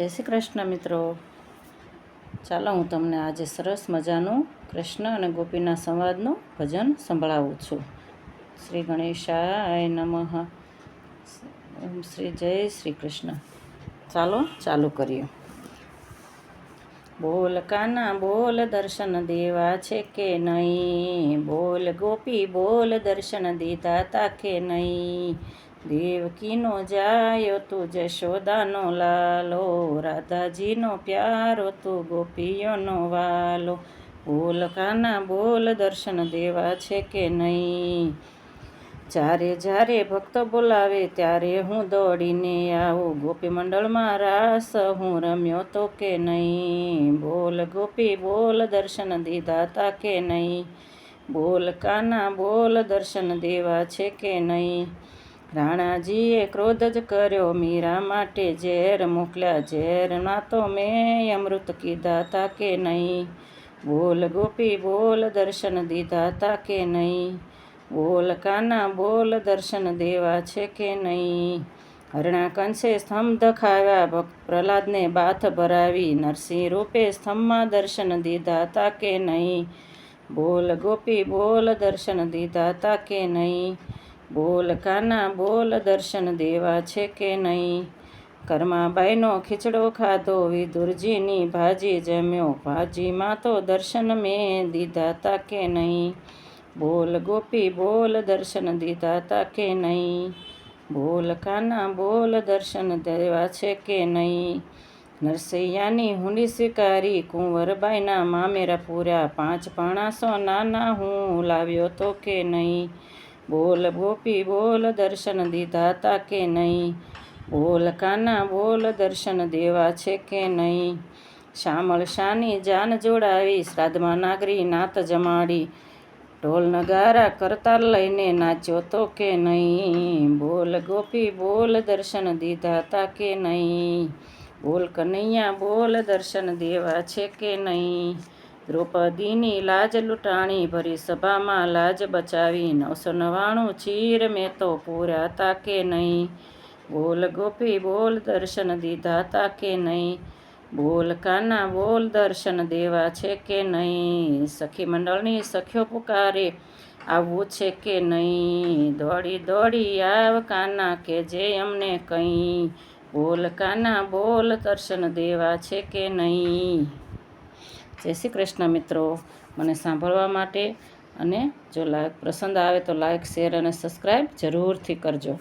જય શ્રી કૃષ્ણ મિત્રો. ચાલો હું તમને આજે સરસ મજાનું કૃષ્ણ અને ગોપીના સંવાદનું ભજન સંભળાવું છું. શ્રી ગણેશાય નમઃ. શ્રી જય શ્રી કૃષ્ણ. ચાલો ચાલુ કરીએ. બોલ કાના, બોલ દર્શન દેવા છે કે નહીં? બોલ ગોપી, બોલ દર્શન દીધા તા કે નહીં? દેવકીનો જાયો તું જશોદાનો લાલો, રાધાજીનો પ્યારો તું ગોપીઓનો વાલો. બોલ કાના બોલ દર્શન દેવા છે કે નહીં? જ્યારે જ્યારે ભક્ત બોલાવે ત્યારે હું દોડીને આવું. ગોપી મંડળમાં રાસ હું રમ્યો તો કે નહીં? બોલ ગોપી, બોલ દર્શન દીધા તા કે નહીં? બોલ કાના બોલ દર્શન દેવા છે કે નહીં? રાણાજીએ ક્રોધ જ કર્યો. મીરા માટે ઝેર મોકલ્યા. ઝેરના તો મેં અમૃત કીધા તા કે નહીં? બોલ ગોપી, બોલ દર્શન દીધા તા કે નહીં? બોલ કાના, બોલ દર્શન દેવા છે કે નહીં? હરણા કંસે સ્તંભ ખાવ્યા. ભક્ત પ્રહલાદને બાથ ભરાવી. નરસિંહ રૂપે સ્તંભમાં દર્શન દીધા તા કે નહીં? બોલ ગોપી, બોલ દર્શન દીધા તા કે નહીં? બોલ કાના બોલ દર્શન દેવા છે કે નહીં? કરમાબાઈનો ખીચડો ખાધો વિદુરજીની ભાજી જમ્યો. ભાજીમાં તો દર્શન મેં દીધા તા કે નહીં? બોલ ગોપી, બોલ દર્શન દીધા તા કે નહીં? બોલ કાના બોલ દર્શન દેવા છે કે નહીં? નરસૈયાની હુંડી સ્વીકારી, કુંવરબાઈના મામેરા પૂર્યા પાંચ પાણાસો નાના હું લાવ્યો તો કે નહીં? બોલ ગોપી, બોલ દર્શન દીધા તા કે નહીં? બોલ કાના, બોલ દર્શન દેવા છે કે નહીં? શામળ શાની જાન જોડાવી શ્રાદ્ધમાં નાગરી નાત જમાડી. ઢોલ નગારા કરતાલ લઈને નાચ્યો તો કે નહીં? બોલ ગોપી, બોલ દર્શન દીધા તા કે નહીં? બોલ કનૈયા, બોલ દર્શન દેવા છે કે નહીં? દ્રૌપદીની લાજ લૂંટાણી ભરી સભામાં લાજ બચાવી નવસો નવ્વાણું ચીર મેં તો પૂર્યા તા કે નહીં? બોલ ગોપી, બોલ દર્શન દીધા તા કે નહીં? બોલ કાના, બોલ દર્શન દેવા છે કે નહીં? સખી મંડળની સખ્યો પુકારે આવવું છે કે નહીં? દોડી દોડી આવ કાના કે જે અમને કંઈ બોલ કાના, બોલ દર્શન દેવા છે કે નહીં? જય શ્રી કૃષ્ણ મિત્રો. મને સાંભળવા માટે અને જો લાઈક પસંદ આવે તો લાઈક શેર અને સબસ્ક્રાઈબ જરૂરથી કરજો.